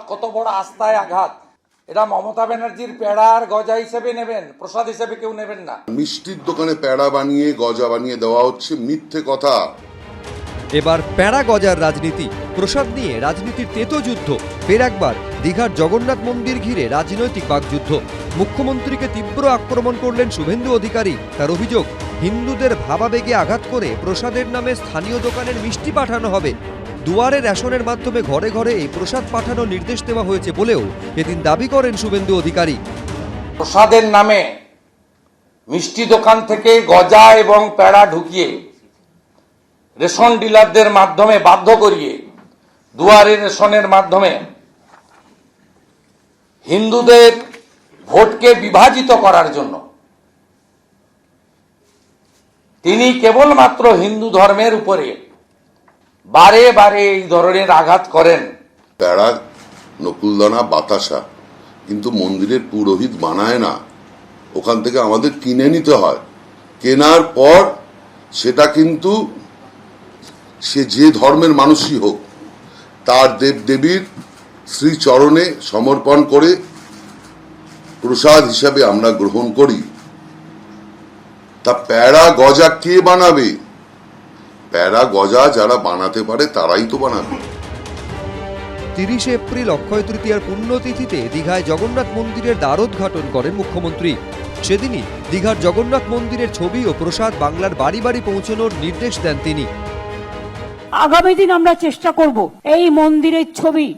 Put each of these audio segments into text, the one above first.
কত বড় আস্থায় আঘাত। এটা মমতা ব্যানার্জির পেড়ার গজা হিসেবে নেবেন প্রসাদ হিসেবে কেউ নেবেন না। মিষ্টির দোকানে প্যাড়া বানিয়ে গজা বানিয়ে দেওয়া হচ্ছে মিথ্যে কথা। এবার প্যারা গজার রাজনীতি প্রসাদ নিয়ে রাজনীতির তেতো যুদ্ধ। ফের একবার দীঘার জগন্নাথ মন্দির ঘিরে রাজনৈতিক বাকযুদ্ধ। মুখ্যমন্ত্রীকে তীব্র আক্রমণ করলেন শুভেন্দু অধিকারী। তার অভিযোগ হিন্দুদের ভাবাবেগে আঘাত করে প্রসাদের নামে স্থানীয় দোকানের মিষ্টি পাঠানো হবে। দুয়ারে রেশনের মাধ্যমে ঘরে ঘরে এই প্রসাদ পাঠানোর নির্দেশ দেওয়া হয়েছে বলেও এদিন দাবি করেন শুভেন্দু অধিকারী। প্রসাদের নামে মিষ্টি দোকান থেকে গজা এবং পেড়া ঢুকিয়ে রেশন ডিলারদের মাধ্যমে বাধ্য করিয়ে দুয়ারে রেশনের মাধ্যমে হিন্দুদের ভোটকে বিভাজিত করার জন্য তিনি কেবলমাত্র হিন্দু ধর্মের উপরে বারে বারে এই ধরনের আঘাত করেন। প্যাড়া, নকুলদানা, বাতাসা, কিন্তু মন্দিরের পুরোহিত বানায় না। ওখান থেকে আমাদের কিনে নিতে হয়। কেনার পর সেটা কিন্তু সে যে ধর্মের মানুষই হোক, তার দেব দেবীর শ্রীচরণে সমর্পণ করে প্রসাদ হিসাবে আমরা গ্রহণ করি। তা প্যাড়া গজা কে বানাবে? প্যাড়া গজা যারা বানাতে পারে তারাই তো বানাবে। তিরিশে এপ্রিল অক্ষয় তৃতীয়ার পুণ্যতিথিতে দীঘায় জগন্নাথ মন্দিরের দ্বারোদ্ঘাটন করেন মুখ্যমন্ত্রী। সেদিনই দীঘার জগন্নাথ মন্দিরের ছবি ও প্রসাদ বাংলার বাড়ি বাড়ি পৌঁছানোর নির্দেশ দেন তিনি। আগামী দিন আমরা চেষ্টা করব এই মন্দিরের ছবি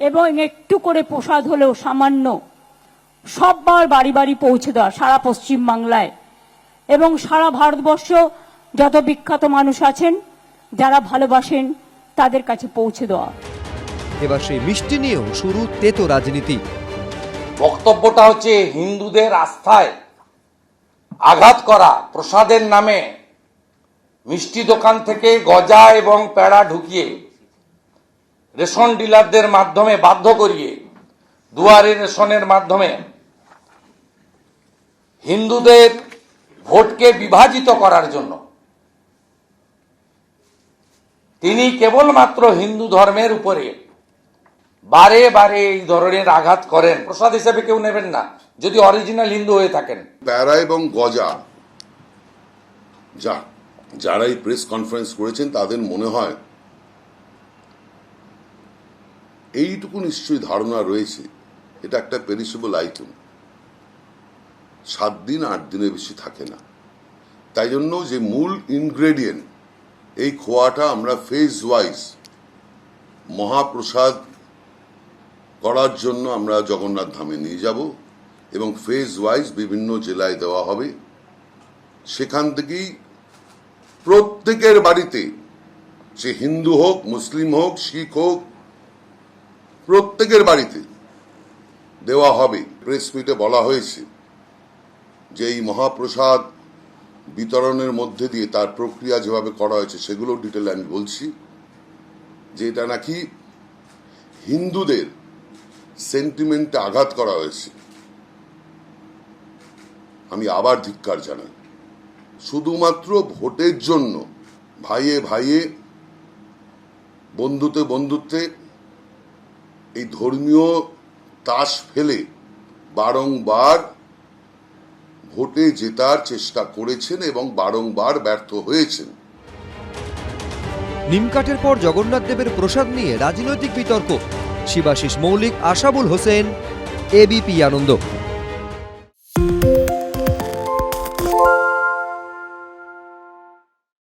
এবং একটু করে প্রসাদ হলেও সামান্য। সববার বাড়ি বাড়ি পৌঁছে দেওয়া সারা পশ্চিম বাংলায় এবং সারা ভারতবর্ষ যত বিখ্যাত মানুষ আছেন যারা ভালোবাসেন তাদের কাছে পৌঁছে দেওয়া। এবার সেই মিষ্টি নিয়েও শুরু তেতো রাজনীতি। বক্তব্যটা হচ্ছে হিন্দুদের আস্থায় আঘাত করা প্রসাদের নামে মিষ্টি দোকান থেকে গজা এবং পেড়া ঢুকিয়ে রেশন ডিলারদের মাধ্যমে বাধ্য করিয়ে দুয়ারে রেশনের মাধ্যমে হিন্দুদের ভোটকে বিভাজিত করার জন্য তিনি কেবলমাত্র হিন্দু ধর্মের উপরে বারে বারে এই ধরনের আঘাত করেন। প্রসাদ হিসেবে কেউ নেবেন না, যদি অরিজিনাল হিন্দু হয়ে থাকেন। প্যারা এবং গজা, যা যারা এই প্রেস কনফারেন্স করেছেন, তাদের মনে হয় এইটুকু নিশ্চয়ই ধারণা রয়েছে, এটা একটা পেরিসেবল আইটেম সাত দিন, আট দিনের বেশি থাকে না। তাই জন্য যে মূল ইনগ্রেডিয়েন্ট এই খোয়াটা আমরা ফেজ ওয়াইজ মহাপ্রসাদ করার জন্য আমরা জগন্নাথ ধামে নিয়ে যাব এবং ফেজ ওয়াইজ বিভিন্ন জেলায় দেওয়া হবে। সেখান থেকেই প্রত্যেকের বাড়িতে সে হিন্দু হোক, মুসলিম হোক, শিখ হোক, প্রত্যেকের বাড়িতে দেওয়া হবে। প্রেস মিটে বলা হয়েছে যে এই মহাপ্রসাদ বিতরণের মধ্যে দিয়ে তার প্রক্রিয়া যেভাবে করা হয়েছে সেগুলো ডিটেল আমি বলছি, যে এটা নাকি হিন্দুদের সেন্টিমেন্টে আঘাত করা হয়েছে। আমি আবার ধিক্কার জানাই। শুধুমাত্র ভোটের জন্য ভাইয়ে ভাইয়ে, বন্ধুতে বন্ধুত্বে এই ধর্মীয় তাস ফেলে বারংবার ভোটে জেতার চেষ্টা করেছেন এবং বারংবার ব্যর্থ হয়েছেন। নিমকাঠের পর জগন্নাথ দেবের প্রসাদ নিয়ে রাজনৈতিক বিতর্ক। শিবাশিস মৌলিক, আশাবুল হোসেন এবিপি আনন্দ।